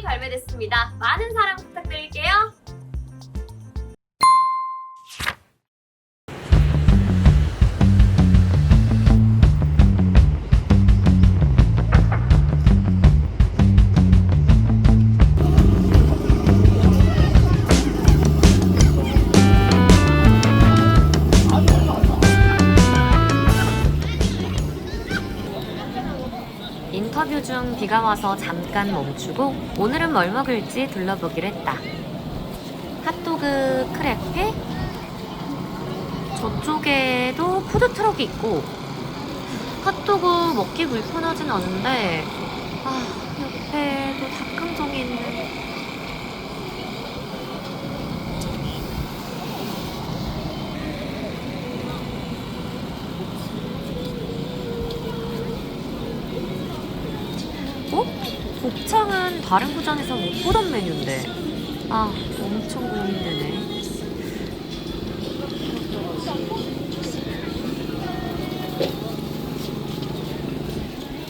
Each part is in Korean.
발매됐습니다. 많은 사랑 부탁드릴게요. 비가 와서 잠깐 멈추고 오늘은 뭘 먹을지 둘러보기로 했다. 핫도그 크레페? 저쪽에도 푸드트럭이 있고 핫도그 먹기 불편하진 않은데 아 옆에도 닭강정이 있네. 어? 곱창은 다른 구장에서 못 보던 메뉴인데. 아, 엄청 고민되네.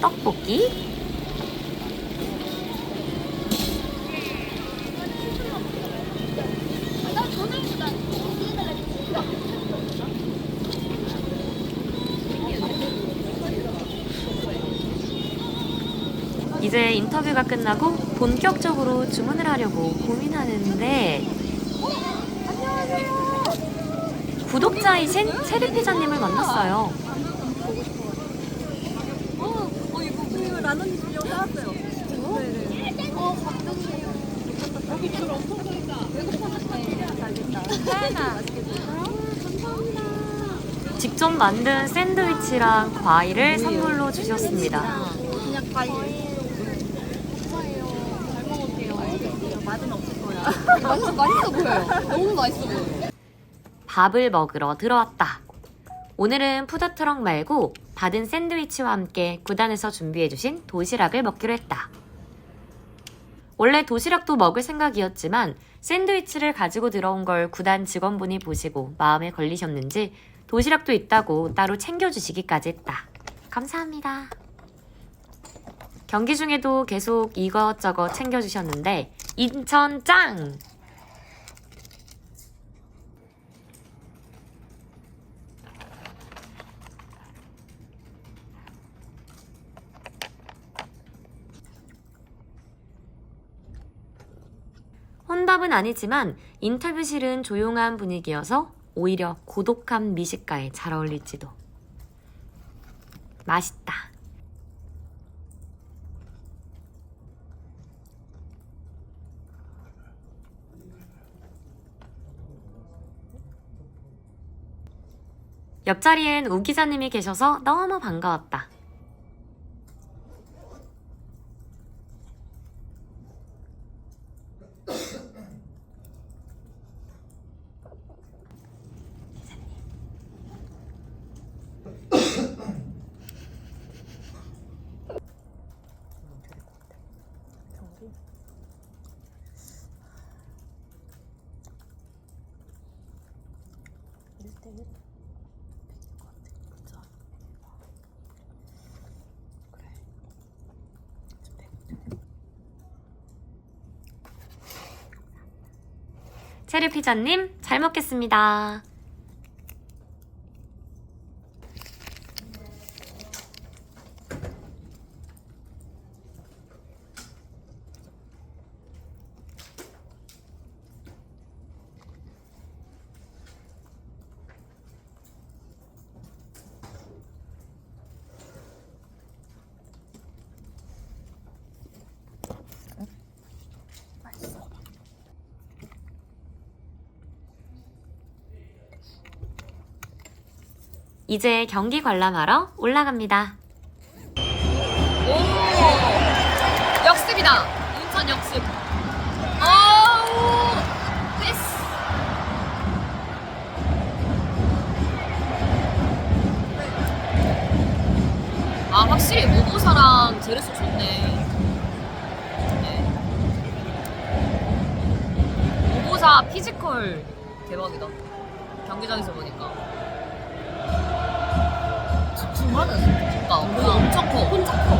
떡볶이? 이제 인터뷰가 끝나고 본격적으로 주문을 하려고 고민하는데 구독자이신 체리 피자님을 만났어요. 어, 이거 그 사왔어요. 네네. 어, 감동이에요. 여기 줄 엄청 보인다. 배고팠는데. 잘됐다. 하나. 감사합니다. 직접 만든 샌드위치랑 과일을 선물로 주셨습니다. 그냥 과일. 감사해요. 잘 먹을게요. 맛은 없을 거야. 맛있어, 맛있어 보여요. 너무 맛있어 보여요. 밥을 먹으러 들어왔다. 오늘은 푸드트럭 말고 받은 샌드위치와 함께 구단에서 준비해주신 도시락을 먹기로 했다. 원래 도시락도 먹을 생각이었지만 샌드위치를 가지고 들어온 걸 구단 직원분이 보시고 마음에 걸리셨는지 도시락도 있다고 따로 챙겨주시기까지 했다. 감사합니다. 경기 중에도 계속 이것저것 챙겨주셨는데 인천 짱! 혼밥은 아니지만 인터뷰실은 조용한 분위기여서 오히려 고독한 미식가에 잘 어울릴지도. 맛있다. 옆자리엔 우 기자님이 계셔서 너무 반가웠다. 체리 피자님, 잘 먹겠습니다. 이제 경기 관람하러 올라갑니다. 오! 역습이다. 인천 역습. 아우! 패스. 아, 확실히 모보사랑 제르소 좋네. 네. 모보사 피지컬 대박이다. 경기장에서 보니까. 엄마는 진짜 작다. 우리 엄청 커. 혼자 커.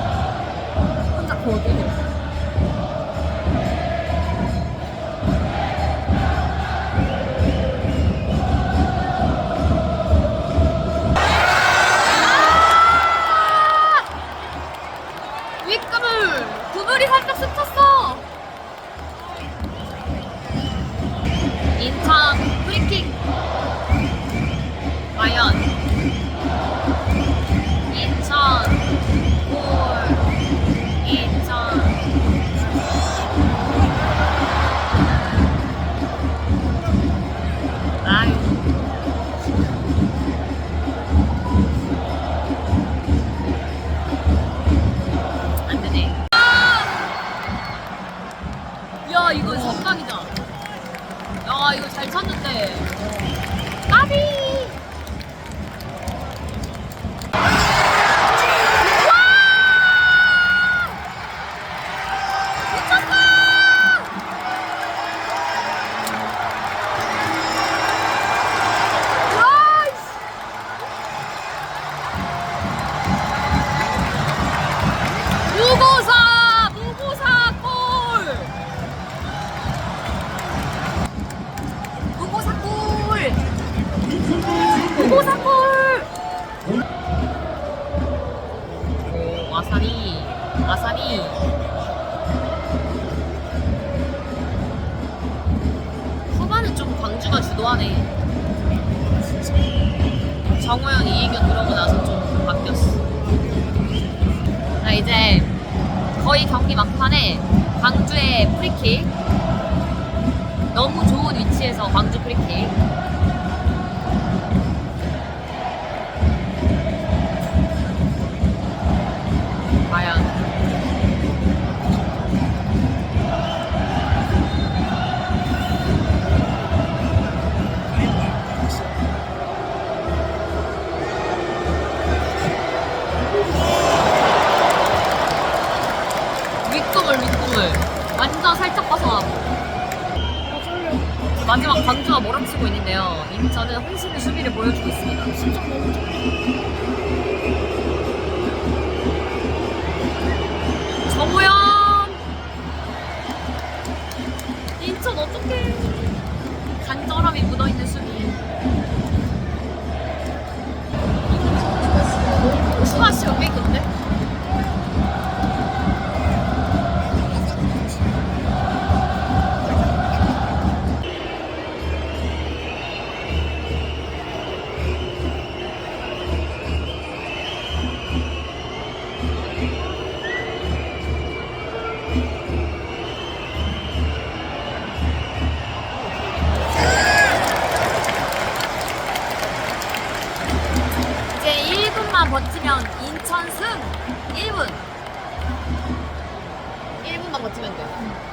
혼자 커도. 윗그물! 그물이 살짝 스쳤어! 인천 주도하네. 정호영 이의견 들어오고 나서 좀 바뀌었어. 자, 이제 거의 경기 막판에 광주의 프리킥 너무 좋은 위치에서 광주 프리킥 완전 살짝 벗어나고. 마지막 광주가 몰아치고 있는데요. 인천은 혼신의 수비를 보여주고 있습니다 버티면 인천 승! 1분. 1분만 버티면 돼